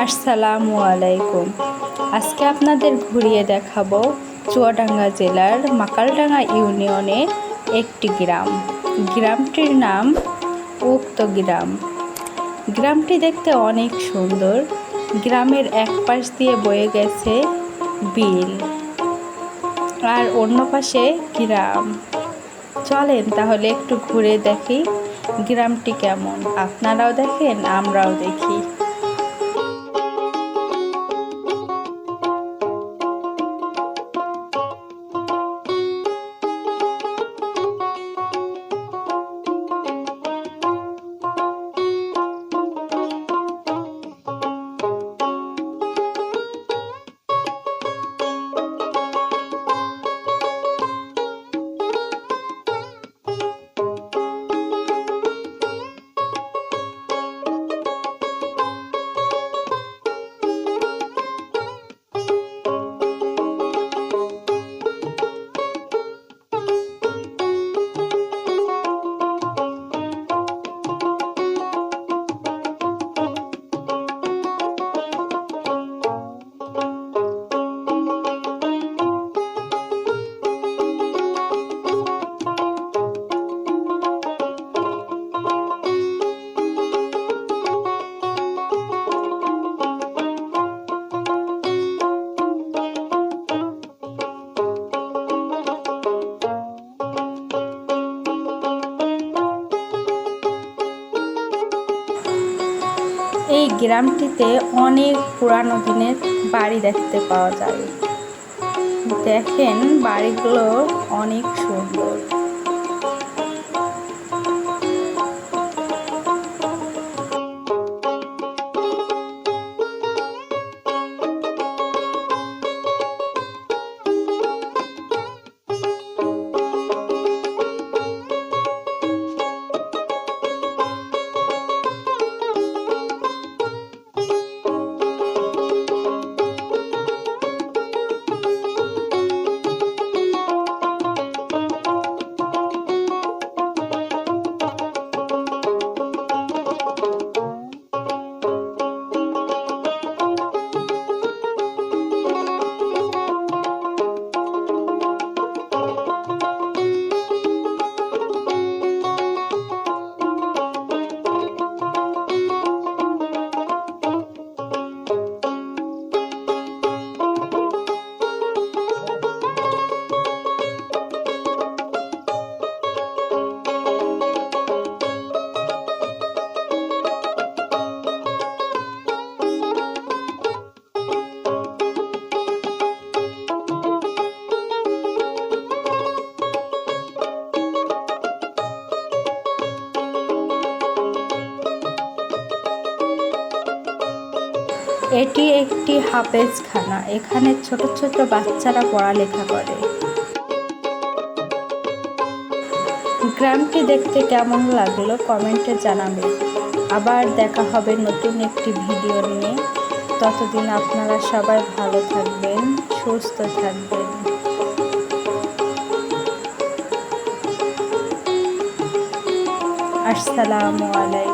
আসসালামু আলাইকুম। আজকে আপনাদের ঘুরিয়ে দেখাবো চুয়াডাঙ্গা জেলার মাকালডাঙ্গা ইউনিয়নের একটি গ্রাম। গ্রামটির নাম উক্ত গ্রাম। গ্রামটি দেখতে অনেক সুন্দর। গ্রামের এক পাশ দিয়ে বয়ে গেছে বিল আর অন্য পাশে গ্রাম। চলেন তাহলে একটু ঘুরে দেখি গ্রামটি কেমন। আপনারাও দেখেন, আমরাও দেখি। এই গ্রামটিতে অনেক পুরানো দিনের বাড়ি দেখতে পাওয়া যায়। দেখেন বাড়িগুলো অনেক সুন্দর। এটি একটি হাফেজখানা। এখানে ছোট ছোট বাচ্চারা পড়ালেখা করে। গ্রামটি দেখতে কেমন লাগল কমেন্টে জানাবেন আবার দেখা হবে নতুন একটি ভিডিও নিয়ে। ততদিন আপনারা সবাই ভালো থাকবেন, সুস্থ থাকবেন। আসসালামু আলাইকুম।